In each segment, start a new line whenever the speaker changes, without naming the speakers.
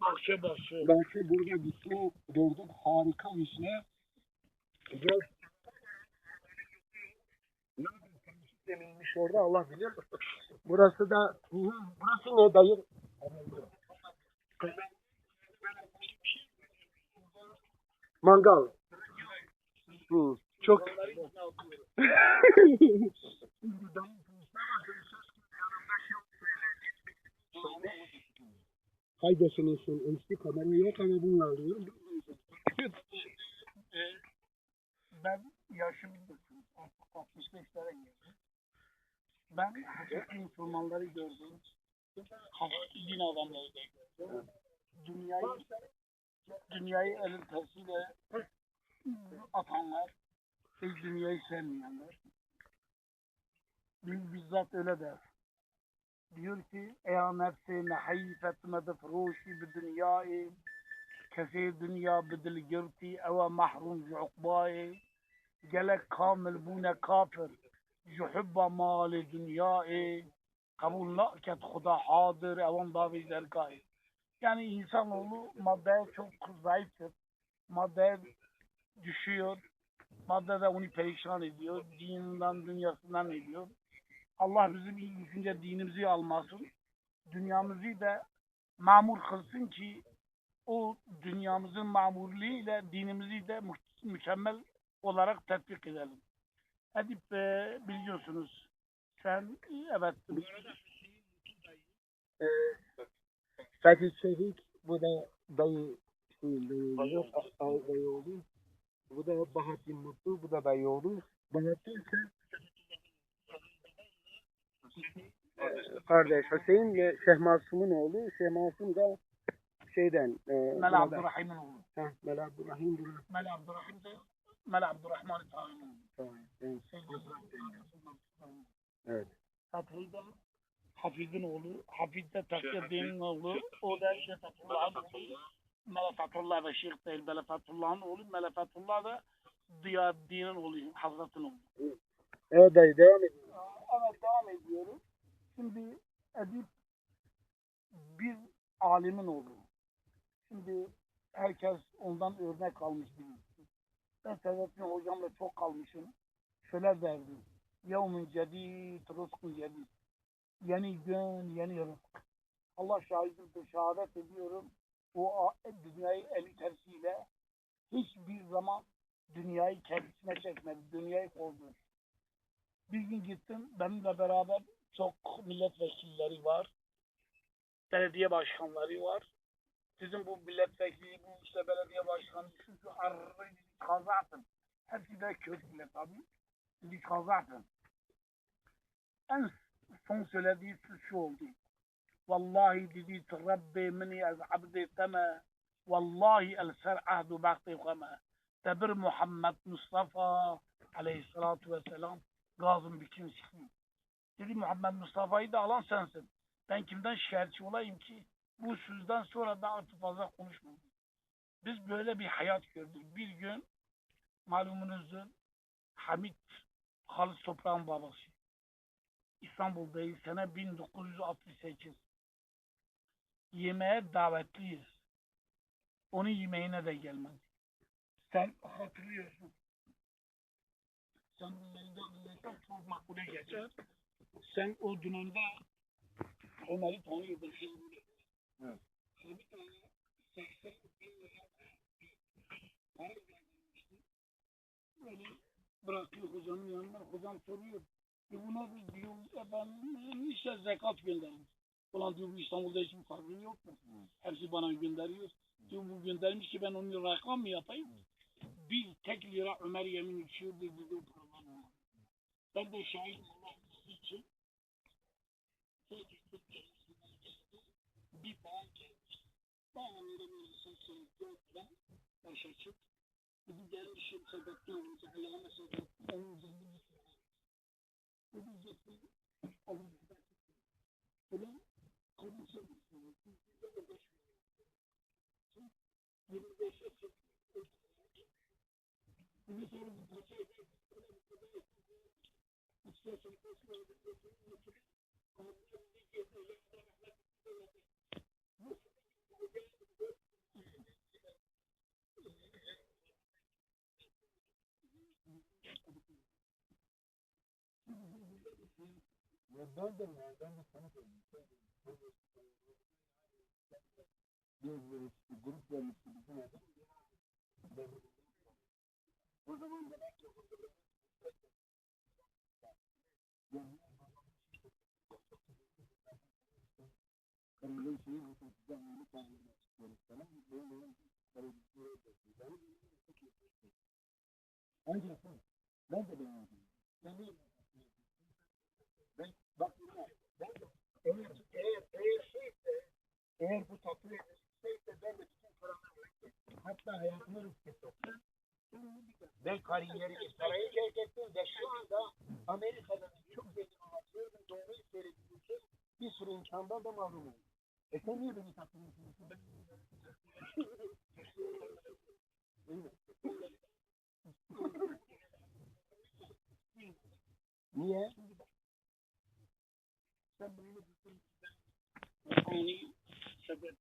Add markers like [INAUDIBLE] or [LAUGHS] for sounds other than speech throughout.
Bahçe bahçe.
Belki burada gitme gördük. Harika vişne. Gel. Deminmiş orada Allah bilir. Burası da burası ne dayı? Mangal. Hı, çok [LAUGHS] Haydasının son eski kamerayı yok ama bunu alıyorum.
Ee, [LAUGHS] ben yaşım biliyorsunuz artık 65'lere geldim. Ben hakiki Müslümanları gördüm. Hakiki din adamları da gördüm. Dünyayı, dünyayı elin tersiyle atanlar, dünyayı sevmeyenler. Biz bizzat öyle der diyor ki ya nefsi nehifet medfruşi bi dünyayı kese dünya bidil girti eva mahrum ji ukbayı gelek kamil bune kafir ji hubba mali dünyayı kabul naket huda hadir evan davi zerkayı yani insanoğlu maddeye çok zayıftır. Maddeye düşüyor. Madde de onu perişan ediyor. Dininden, dünyasından ediyor. Allah bizim ilk düşünce dinimizi almasın. Dünyamızı da mamur kılsın ki o dünyamızın mamurluğuyla dinimizi de mü- mükemmel olarak tatbik edelim. Edip e, biliyorsunuz sen evet
Ee, Fethi Çevik, bu da dayı şey. Bu da Bahattin Mutlu, bu da dayı oğlu. Bahattin ise e, kardeş Hüseyin ve Şeyh Masum'un oğlu. Şeyh Masum da şeyden e,
Mel Abdurrahim'in oğlu.
Heh, Mel Abdurrahim.
Mel Abdurrahim de Mel Abdurrahman Ta'in oğlu.
Tamam, evet. Evet.
Hafiz'in oğlu. Hafiz de Takiyedin'in oğlu. O da işte Fethullah'ın oğlu. Mele Fethullah ve Şeyh değil. Mele Fethullah'ın oğlu. Mele Fethullah da Diyadin'in oğlu. Hazretin oğlu.
Evet dayı devam edin.
Evet devam ediyorum. Şimdi edip bir alimin oğlu. Şimdi herkes ondan örnek almış birisi. Ben Seyfettin hocamla çok kalmışım. Şöyle derdi. Yevmin cedid, rızkın cedid. Yeni gün, yeni rızk. Allah şahidimdir, şehadet ediyorum. O dünyayı eli tersiyle hiçbir zaman dünyayı kendisine çekmedi. Dünyayı kovdu. Bir gün gittim. Benimle beraber çok milletvekilleri var. Belediye başkanları var. Sizin bu milletvekili, bu işte belediye başkanı, şu şu arrı kazatın. Hepsi de Kürtler tabii. Dedi kazatın. En son söylediği şu oldu. Vallahi dedi Rabbi mini az abdi tema. Vallahi el ser ahdu bakti kama. Tebir Muhammed Mustafa aleyhissalatu vesselam gazım biçim çıkmıyor. Dedi Muhammed Mustafa'yı da alan sensin. Ben kimden şikayetçi olayım ki bu sözden sonra da artık fazla konuşmayayım. Biz böyle bir hayat gördük. Bir gün malumunuzdur Hamit Halis Toprağ'ın babası. İstanbul'dayız sene 1968. Yemeğe davetliyiz. Onun yemeğine de gelmedi. Sen hatırlıyorsun. Sen elinde milletten çok makbule geçer. Sen o dönemde Ömer'i tanıyordun şimdi.
Evet.
Bir tane 80 bin lira para göndermişti. Böyle bırakıyor hocanın yanına. Hocam soruyor. E bu nasıl diyor. E ben işte zekat göndermiş. Ulan diyor bu İstanbul'da hiçbir farkı yok mu? Hepsi bana gönderiyor. Diyor bu göndermiş ki ben onu rakam mı yapayım? Bir tek lira Ömer yemin içiyor diye bir de paralar var. Ben de şahit olmak için bir bağ gelmiş. Bağında böyle sesini gördüler. Baş açıp bir gelmişim sebepten olunca ayağıma sebep onun zengini Bu diyecekti. Onun Ulan kadın sevgisi. 25 yaşında. Bunu sonra bu paçaya Nereden
nereden de zaman demek ki ancak ben de. Ben bak ben de eğer bu tatlı şeyse ben de bütün paramı. Hatta hayatımı riske soktum. Ben kariyerimi sarayı terk ettim ve şu anda Amerika'da çok zengin olmak ve doğruyu için bir sürü imkandan da mahrum oldum. E sen niye beni mi? Niye? Sen bunu
sebep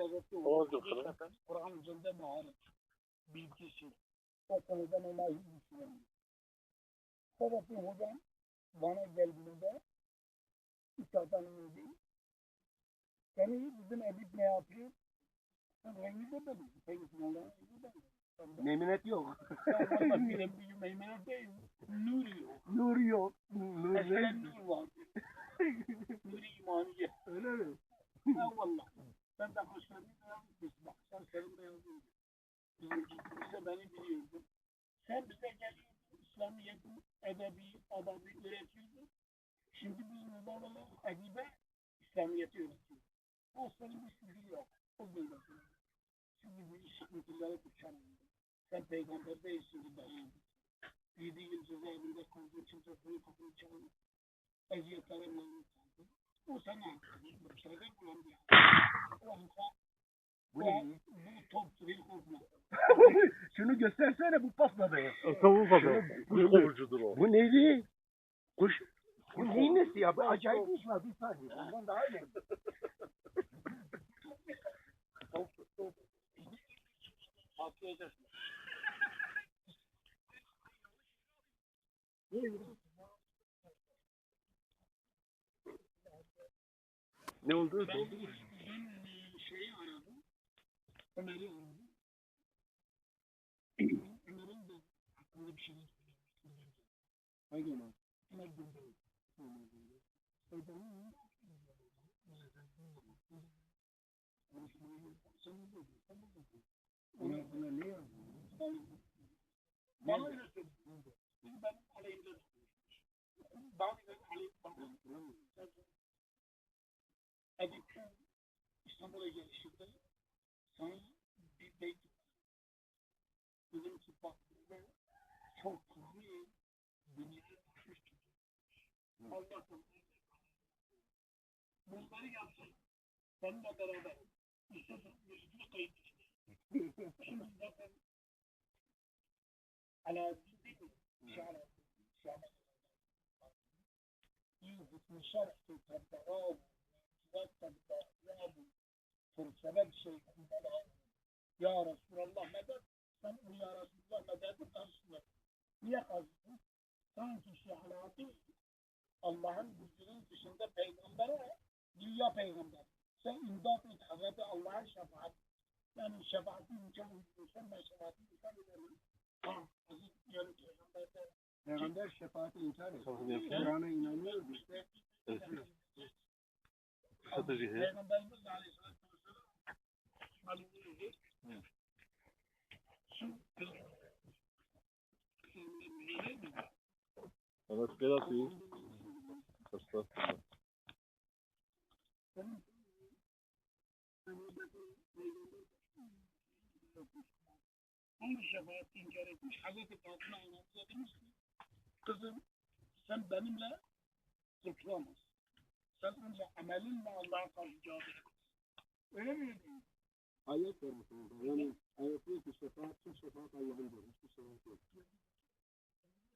Çünkü sebebi
Oldu
o. Hakikaten Kur'an üzerinde muharip bilgisi. O konuda neler düşünüyorum. Sebebi hocam bana geldiğinde İsa'dan indi. Seni bizim Edip ne yapıyor? Sen rengi de benim. Peki sinirlerin rengi de benim.
Meminet yok.
Meymenet değil. Nuri yok.
Nur yok. Nur
Eskiden nur vardı. Nuri [LAUGHS] imaniye.
Öyle mi?
Ha valla. Ben de hoşlandım. Bak sen senin yazdın. Bizim bize beni biliyordun. Sen bize geliyordun. İslamiyet'in edebi, adabı öğretiyordun. Şimdi biz mübarele edibe İslamiyet'i öğretiyoruz. O senin bir sürü yok. O böyle. Şimdi bu iş sıkıntıları tutacağım. Sen peygamber değilsin dayan. Yedi yıl cezaevinde kaldı. Kimse seni kapını çaldı. Eziyetlere memnun [LAUGHS]
Şunu göstersene bu patladı.
Tavuk adam. Kuş kovucudur o.
Bu neydi? Kuş. Bu neyin nesi ya? Bu acayip bir iş var. Bir saniye. Bundan daha iyi.
Haklı [LAUGHS] edersin.
Ne oldu?
Ben, ben e, şeyi aradım. Ömer'i aradım. Ömer'in de hakkında bir şeyler söylemiştim.
Hangi Ömer?
Ömer Gündel. Ömer'in
Ömer buna ne yazdı?
Bana öyle söyledi. Benim aleyhimde. Daha güzel aleyhimde Edip'ten İstanbul'a gelişimde sanırım bir bekledim. Dedim ki bak burada çok kızlıyım. Dünyaya düşmüş gibi. Allah'ım. Bunları yapsın. Benimle beraber. İstedim yüzünü kayıt Şimdi zaten Alaaddin değil mi? Şahane. Şahane. Yüzük müşerif tutar. Devam. والضراب فالسبب شيء بلا Ya Resulallah medet sen bu ya Resulallah mededi karşısında niye karşısın? Sanki şehalatı Allah'ın gücünün dışında peygambere dünya peygamber. Sen imdat et Hazreti Allah'ın şefaat. Yani şefaati imkan uyduruyorsan ben şefaati imkan ederim. Ha, Hazreti yani peygamberde
Peygamber şefaati inkar etti.
Şefaati inkar.
Kur'an'a inanıyoruz işte.
Strateji.
Peygamberimiz Aleyhisselatü Vesselam malumuydu. Şu
Evet gel atayım. Estağfurullah.
Hangi şefaat inkar etmiş? Hazreti Fatıma anasına demiş ki, kızım sen benimle kurtulamazsın. Sen ancak amelinle Allah'a karşı cevap verirsin. Öyle mi dedi?
Ayet vermiş orada. Yani ayet diyor ki şefaat, tüm şefaat Allah'ın diyor. Hiçbir şefaat yok.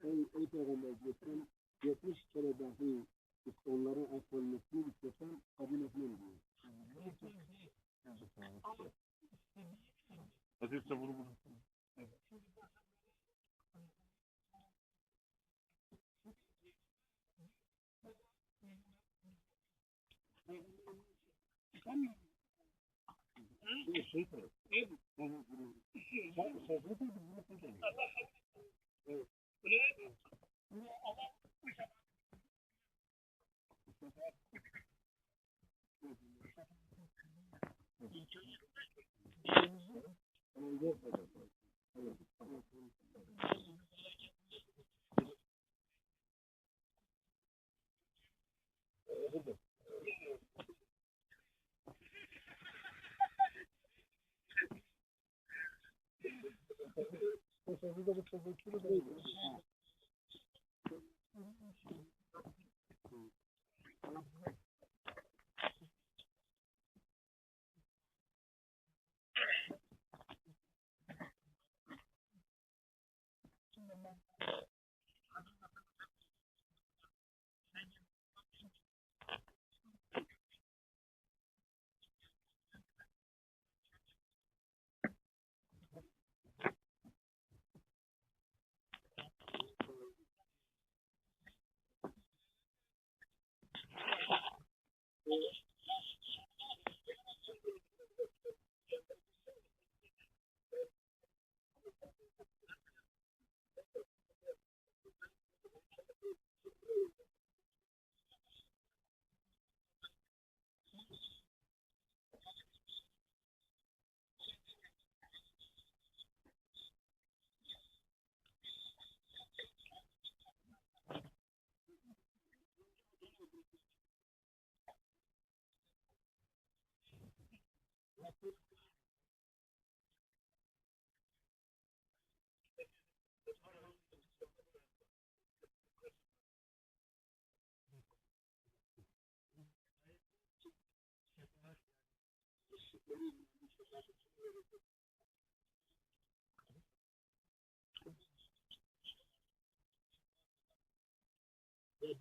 Ey, ey Peygamber geçen 70 kere dahi onların affolmesini istesem kabul etmem diyor. Sempre. Sempre. Chifre.
Ama istediği
Getirse bunu bunu.
Ve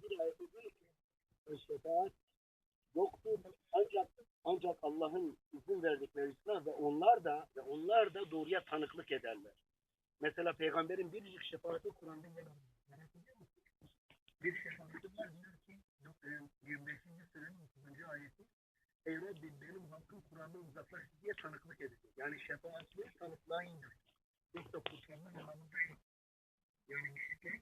bir ayette diyor ki "Ve şefaat yoktur ancak ancak Allah'ın izin verdikleri İslam ve onlar da ve onlar da doğruya tanıklık ederler. Mesela peygamberin biricik şefaati Kur'an'da yer alıyor. Bir şefaati var diyor ki yok, e, 25. surenin 30. ayeti Ey Rabbim benim Kur'an'da uzaklaştı diye tanıklık edecek. Yani şefaatli tanıklığa indir. Yoksa kurtarma anlamında yok. Yani müşriklerin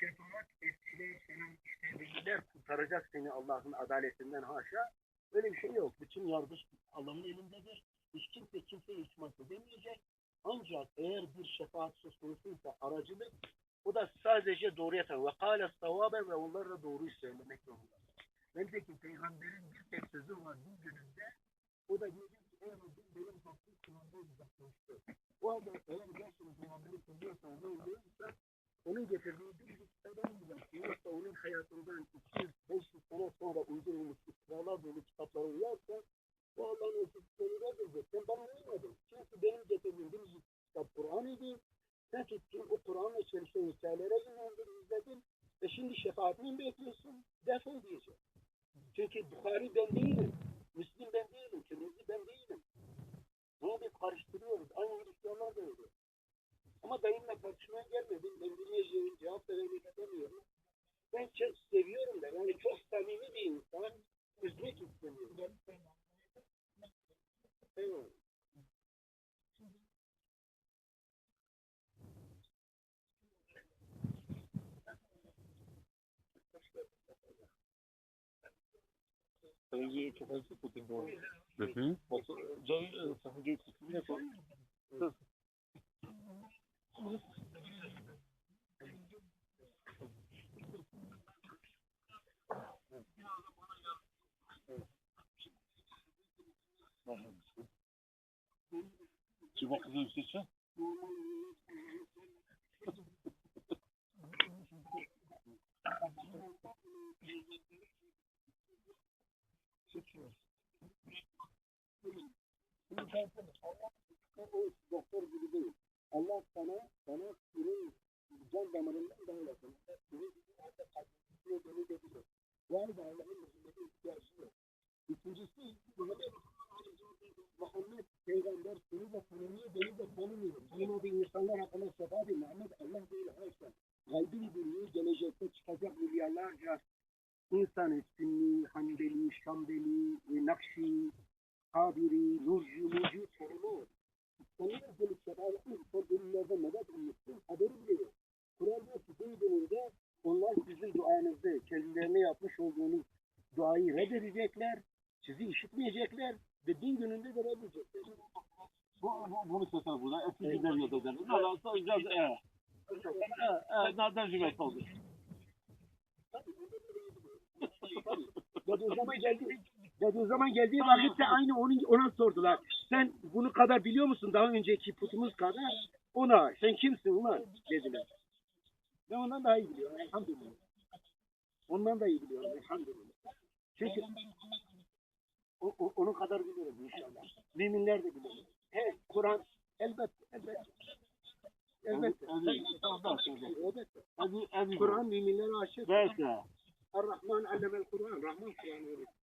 şefaat etkiler senin işte veliler kurtaracak seni Allah'ın adaletinden haşa. Öyle bir şey yok. Bütün yargıç Allah'ın elindedir. Hiç kimse kimseye itimat edemeyecek. Ancak eğer bir şefaat söz konusuysa aracılık o da sadece doğruya tanır. Ve kâle savabe ve onlar da doğruyu söylemek zorunda. Bence ki peygamberin bir tek sözü var bu gününde. O da diyecek ki ey Rabbim benim hakkım kulağımda uzaklaştı. O halde eğer gerçekten peygamberi seviyorsa ve oluyorsa onun getirdiği bir kitaptan uzak. Yoksa onun hayatından 200-500 sene sonra uydurulmuş iftiralar dolu kitaplara uyarsa bu Allah'ın ölçüsünü reddedecek. Sen bana uymadın. Çünkü benim getirdiğim bir kitap Kur'an idi. Sen tuttun o Kur'an'la çelişen hikayelere yöneldin, izledin. Ve şimdi şefaatini mi bekliyorsun? Defol diyecek. Çünkü Bukhari ben değilim. Müslim ben değilim. Tirmizi ben değilim. Bunu biz karıştırıyoruz. Aynı Hristiyanlar da öyle. Ama benimle tartışmaya gelmedin. Ben dinleyeceğim cevap vermek istemiyorum. Ben çok seviyorum da. Yani çok samimi bir insan. Üzmek istemiyorum. Eyvallah.
Sędzie czekajcie po tym bo... Mhm. Bo to, że sędzie nie to...
Dersene. Allah o doktor gibi değil. Allah sana, sana senin can damarından daha yakın. Senin nerede kalbini beni getiriyor. Bu arada Allah'ın yüzündeki ihtiyacı yok. İkincisi, Muhammed peygamber seni de tanımıyor, beni de tanımıyor. Tanımadığı insanlar hakkında sefa değil. Muhammed Allah değil, haşa. Gaybini biliyor, gelecekte çıkacak milyarlarca insan Sünni, Hanbeli, Şambeli, e, Nakşi, Kadiri, Nurcu, Nurcu tanımıyor. Tanımıyor gelip sefa yapmış. Son bölümlerde medet ummuşsun, haberi bile yok. Kur'an diyor ki onlar sizin duanızda kendilerine yapmış olduğunuz duayı reddedecekler, sizi işitmeyecekler ve din gününde de reddedecekler.
Bu, bu, bunu söylesene burada. Eski günler yazacağız. Ne olursa biraz e. Nereden cümet oldu?
Dediği zaman geldi, dediği zaman geldiği vakitte aynı onun, ona sordular. Sen bunu kadar biliyor musun daha önceki putumuz kadar? Ona sen kimsin ulan dediler. Ben ondan daha iyi biliyorum elhamdülillah. Ondan da iyi biliyorum elhamdülillah. Çünkü o, o, onun kadar biliyorum inşallah. Müminler de biliyor. Evet Kur'an elbette elbette. Elbette. Elbette. Kur'an müminlere aşık.
Neyse.
Er-Rahman allemel Kur'an. Rahman Kur'an'ı öğretti.